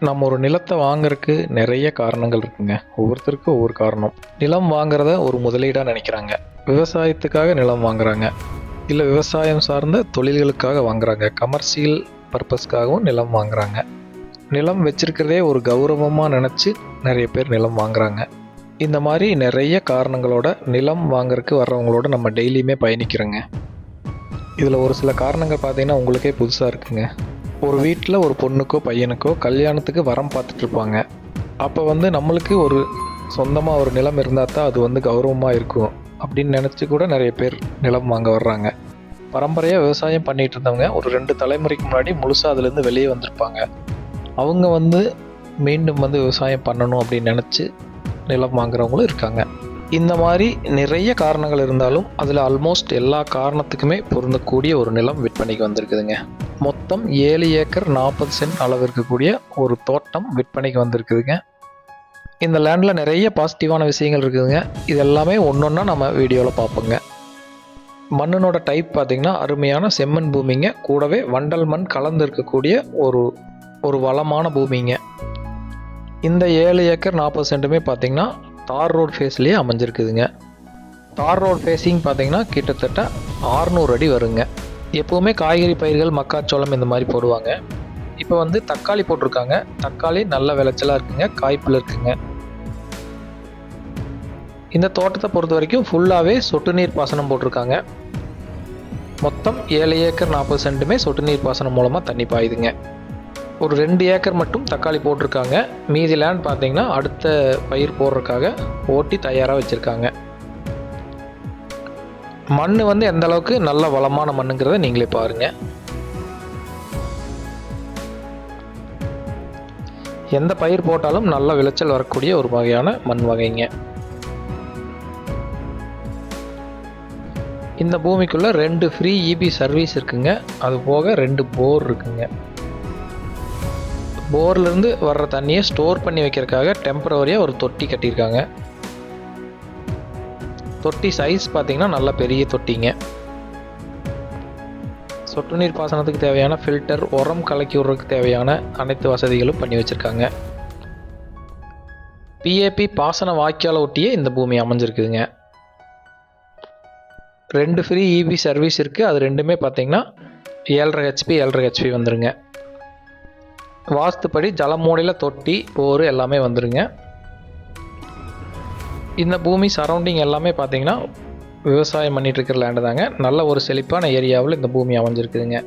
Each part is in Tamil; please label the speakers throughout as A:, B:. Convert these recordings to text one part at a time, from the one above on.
A: நம்ம ஒரு நிலத்தை வாங்குறதுக்கு நிறைய காரணங்கள் இருக்குங்க. ஒவ்வொருத்தருக்கும் ஒவ்வொரு காரணம். நிலம் வாங்குறத ஒரு முதலீடாக நினைக்கிறாங்க. விவசாயத்துக்காக நிலம் வாங்குறாங்க. இல்லை விவசாயம் சார்ந்த தொழில்களுக்காக வாங்குறாங்க. கமர்ஷியல் பர்பஸ்க்காகவும் நிலம் வாங்குறாங்க. நிலம் வச்சிருக்கிறதே ஒரு கௌரவமாக நினச்சி நிறைய பேர் நிலம் வாங்குறாங்க. இந்த மாதிரி நிறைய காரணங்களோட நிலம் வாங்குறதுக்கு வர்றவங்களோட நம்ம டெய்லியுமே பயணிக்கிறோங்க. இதில் ஒரு சில காரணங்கள் பார்த்தீங்கன்னா உங்களுக்கே புதுசாக இருக்குங்க. ஒரு வீட்டில் ஒரு பொண்ணுக்கோ பையனுக்கோ கல்யாணத்துக்கு வரம் பார்த்துட்ருப்பாங்க. அப்போ வந்து நம்மளுக்கு ஒரு சொந்தமாக ஒரு நிலம் இருந்தால் தான் அது வந்து கௌரவமாக இருக்கும். அப்படின்னு நினச்சி கூட நிறைய பேர் நிலம் வாங்க வர்றாங்க. பரம்பரையாக விவசாயம் பண்ணிகிட்டு இருந்தவங்க ஒரு ரெண்டு தலைமுறைக்கு முன்னாடி முழுசாக அதுலேருந்து வெளியே வந்திருப்பாங்க. அவங்க வந்து மீண்டும் வந்து விவசாயம் பண்ணணும் அப்படின்னு நினச்சி நிலம் வாங்குறவங்களும் இருக்காங்க. இந்த மாதிரி நிறைய காரணங்கள் இருந்தாலும் அதில் ஆல்மோஸ்ட் எல்லா காரணத்துக்குமே பொருந்தக்கூடிய ஒரு நிலம் விற்பனைக்கு வந்திருக்குதுங்க. மொத்தம் ஏழு ஏக்கர் நாற்பது சென்ட் அளவு இருக்கக்கூடிய ஒரு தோட்டம் விற்பனைக்கு வந்திருக்குதுங்க. இந்த லேண்டில் நிறைய பாசிட்டிவான விஷயங்கள் இருக்குதுங்க. இது எல்லாமே ஒன்றொன்னா நம்ம வீடியோவில் பார்ப்போங்க. மண்ணினோட டைப் பார்த்திங்கன்னா அருமையான செம்மண் பூமிங்க. கூடவே வண்டல் மண் கலந்து இருக்கக்கூடிய ஒரு ஒரு வளமான பூமிங்க. இந்த ஏழு ஏக்கர் நாற்பது சென்ட்டுமே பார்த்தீங்கன்னா தார் ரோடு ஃபேஸ்லேயே அமைஞ்சிருக்குதுங்க. தார் ரோடு ஃபேஸிங் பார்த்தீங்கன்னா கிட்டத்தட்ட 600 அடி வருங்க. எப்போவுமே காய்கறி பயிர்கள் மக்காச்சோளம் இந்த மாதிரி போடுவாங்க. இப்போ வந்து தக்காளி போட்டிருக்காங்க. தக்காளி நல்ல விளைச்சலாக இருக்குங்க. காய்ப்பில் இருக்குங்க. இந்த தோட்டத்தை பொறுத்த வரைக்கும் ஃபுல்லாகவே சொட்டு நீர் பாசனம் போட்டிருக்காங்க. மொத்தம் ஏழு ஏக்கர் நாற்பது சென்ட்டுமே சொட்டு நீர் பாசனம் மூலமாக தண்ணி பாயுதுங்க. ஒரு ரெண்டு ஏக்கர் மட்டும் தக்காளி போட்டிருக்காங்க. மீதி லேண்ட் பார்த்தீங்கன்னா அடுத்த பயிர் போடுறதுக்காக ஓட்டி தயாராக வச்சுருக்காங்க. மண் வந்து எந்த அளவுக்கு நல்ல வளமான மண்ணுங்கிறத நீங்களே பாருங்கள் எந்த பயிர் போட்டாலும் நல்ல விளைச்சல் வரக்கூடிய ஒரு வகையான மண் வகைங்க. இந்த பூமிக்குள்ள ரெண்டு ஃப்ரீ இபி சர்வீஸ் இருக்குங்க. அது போக ரெண்டு போர் இருக்குங்க. போர்லேருந்து வர்ற தண்ணியை ஸ்டோர் பண்ணி வைக்கிறதுக்காக டெம்பரவரியாக ஒரு தொட்டி கட்டியிருக்காங்க. தொட்டி சைஸ் பார்த்திங்கன்னா நல்ல பெரிய தொட்டிங்க. சொட்டு நீர் பாசனத்துக்கு தேவையான ஃபில்டர் உரம் கலக்கி விடுறதுக்கு தேவையான அனைத்து வசதிகளும் பண்ணி வச்சுருக்காங்க. பிஏபி பாசன வாய்க்கால் ஒட்டியே இந்த பூமி அமைஞ்சிருக்குதுங்க. ரெண்டு ஃப்ரீ இபி சர்வீஸ் இருக்குது அது ரெண்டுமே பார்த்திங்கன்னா ஏழரை ஹெச்பி ஏழரை ஹெச்பி வந்துருங்க. வாஸ்துப்படி ஜலமூடையில் தொட்டி போர் எல்லாமே வந்துருங்க. இந்த பூமி சரௌண்டிங் எல்லாமே பார்த்தீங்கன்னா விவசாயம் பண்ணிட்டு இருக்கிற லேண்டு தாங்க. நல்ல ஒரு செழிப்பான ஏரியாவில் இந்த பூமி அமைஞ்சிருக்குதுங்க.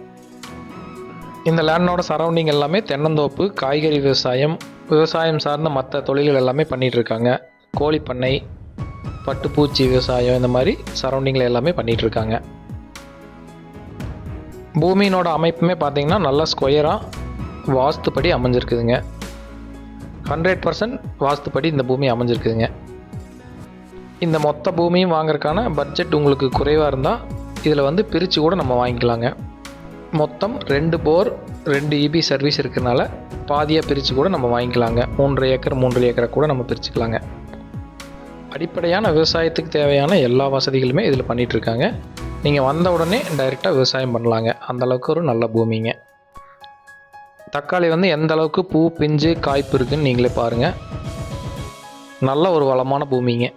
A: இந்த லேண்டோட சரௌண்டிங் எல்லாமே தென்னந்தோப்பு காய்கறி விவசாயம் விவசாயம் சார்ந்த மற்ற தொழில்கள் எல்லாமே பண்ணிகிட்ருக்காங்க இருக்காங்க கோழி பண்ணை பட்டுப்பூச்சி விவசாயம் இந்த மாதிரி சரௌண்டிங்கில் எல்லாமே பண்ணிகிட்ருக்காங்க இருக்காங்க பூமியினோட அமைப்புமே பார்த்தீங்கன்னா நல்லா ஸ்கொயராக வாஸ்துப்படி அமைஞ்சிருக்குதுங்க. ஹண்ட்ரட் பர்சன்ட் வாஸ்துப்படி இந்த பூமி அமைஞ்சிருக்குதுங்க. இந்த மொத்த பூமியும் வாங்குறதுக்கான பட்ஜெட் உங்களுக்கு குறைவாக இருந்தால் இதில் வந்து பிரித்து கூட நம்ம வாங்கிக்கலாங்க. மொத்தம் ரெண்டு போர் ரெண்டு இபி சர்வீஸ் இருக்கிறனால பாதியாக பிரித்து கூட நம்ம வாங்கிக்கலாங்க. மூன்றரை ஏக்கர் மூன்று ஏக்கரை கூட நம்ம பிரிச்சுக்கலாங்க. அடிப்படையான விவசாயத்துக்கு தேவையான எல்லா வசதிகளுமே இதில் பண்ணிகிட்ருக்காங்க நீங்கள் வந்த உடனே டைரெக்டாக விவசாயம் பண்ணலாங்க. அந்த அளவுக்கு ஒரு நல்ல பூமிங்க. தக்காளி வந்து எந்த அளவுக்கு பூ பிஞ்சு காய்ப்பு இருக்குதுன்னு நீங்களே பாருங்கள் நல்ல ஒரு வளமான பூமிங்க.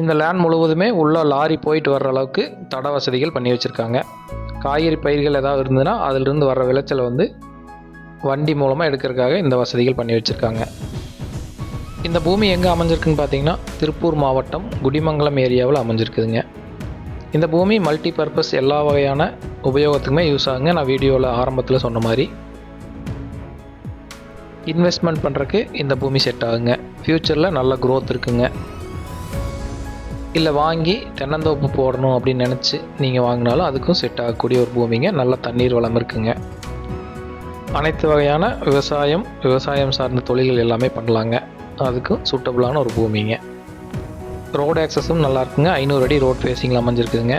A: இந்த லேண்ட் முழுவதுமே உள்ள லாரி போயிட்டு வர்ற அளவுக்கு தட வசதிகள் பண்ணி வச்சுருக்காங்க. காய்கறி பயிர்கள் ஏதாவது இருந்ததுன்னா அதிலிருந்து வர்ற விளைச்சலை வந்து வண்டி மூலமாக எடுக்கிறதுக்காக இந்த வசதிகள் பண்ணி வச்சுருக்காங்க. இந்த பூமி எங்கே அமைஞ்சிருக்குன்னு பார்த்தீங்கன்னா திருப்பூர் மாவட்டம் குடிமங்கலம் ஏரியாவில் அமைஞ்சிருக்குதுங்க. இந்த பூமி மல்டி பர்பஸ் எல்லா வகையான உபயோகத்துக்குமே யூஸ் ஆகுங்க. நான் வீடியோவில் ஆரம்பத்தில் சொன்ன மாதிரி. இன்வெஸ்ட்மெண்ட் பண்ணுறக்கு இந்த பூமி செட் ஆகுங்க. ஃப்யூச்சரில் நல்ல க்ரோத் இருக்குங்க. இல்லை வாங்கி தென்னந்தோப்பு போடணும் அப்படின்னு நினச்சி நீங்கள் வாங்கினாலும் அதுக்கும் செட் ஆகக்கூடிய ஒரு பூமிங்க. நல்ல தண்ணீர் வளம் இருக்குங்க. அனைத்து வகையான விவசாயம் விவசாயம் சார்ந்த தொழில்கள் எல்லாமே பண்ணலாங்க. அதுக்கும் சூட்டபுளான ஒரு பூமிங்க. ரோடு ஆக்சஸும் நல்லா இருக்குங்க. ஐநூறு அடி ரோட் ஃபேஸிங்கில் அமைஞ்சிருக்குதுங்க.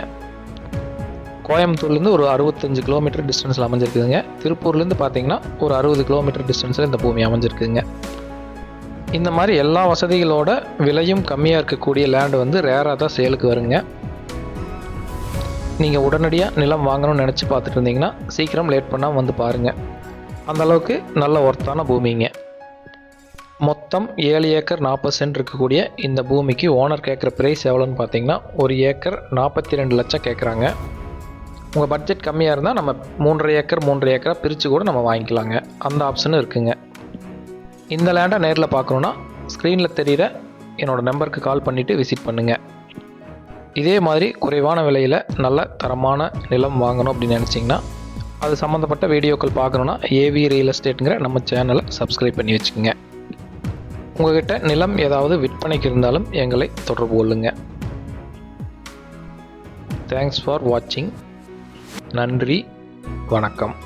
A: கோயம்புத்தூர்லேருந்து ஒரு அறுபத்தஞ்சு கிலோமீட்டர் டிஸ்டன்ஸில் அமைஞ்சிருக்குதுங்க. திருப்பூர்லேருந்து பார்த்தீங்கன்னா ஒரு அறுபது கிலோமீட்டர் டிஸ்டன்ஸில் இந்த பூமி அமைஞ்சிருக்குதுங்க. இந்த மாதிரி எல்லா வசதிகளோட விலையும் கம்மியாக இருக்கக்கூடிய லேண்ட் வந்து ரேராக தான் சேலுக்கு வருங்க. நீங்கள் உடனடியாக நிலம் வாங்கணும்னு நினச்சி பார்த்துட்டு இருந்தீங்கன்னா சீக்கிரம் லேட் பண்ணால் வந்து பாருங்கள் அந்த அளவுக்கு நல்ல ஒர்த்தான பூமிங்க. மொத்தம் ஏழு ஏக்கர் நாற்பது சென்ட் இருக்கக்கூடிய இந்த பூமிக்கு ஓனர் கேட்குற ப்ரைஸ் எவ்வளோன்னு பார்த்தீங்கன்னா ஒரு ஏக்கர் நாற்பத்தி ரெண்டு லட்சம் கேட்குறாங்க உங்கள் பட்ஜெட் கம்மியாக இருந்தால் நம்ம மூன்றரை ஏக்கர் மூன்றரை ஏக்கராக பிரித்து கூட நம்ம வாங்கிக்கலாங்க. அந்த ஆப்ஷனும் இருக்குங்க. இந்த லேண்டை நேரில் பார்க்கணுன்னா ஸ்க்ரீனில் தெரிகிற என்னோடய நம்பருக்கு கால் பண்ணிவிட்டு விசிட் பண்ணுங்கள் இதே மாதிரி குறைவான விலையில் நல்ல தரமான நிலம் வாங்கணும் அப்படின்னு நினச்சிங்கன்னா அது சம்மந்தப்பட்ட வீடியோக்கள் பார்க்கணுன்னா ஏவி ரியல் எஸ்டேட்டுங்கிற நம்ம சேனலை சப்ஸ்கிரைப் பண்ணி வச்சுக்கோங்க. உங்ககிட்ட நிலம் ஏதாவது விற்பனைக்கு இருந்தாலும் எங்களை தொடர்பு கொள்ளுங்கள் தேங்க்ஸ் ஃபார் வாட்சிங் நன்றி. வணக்கம்.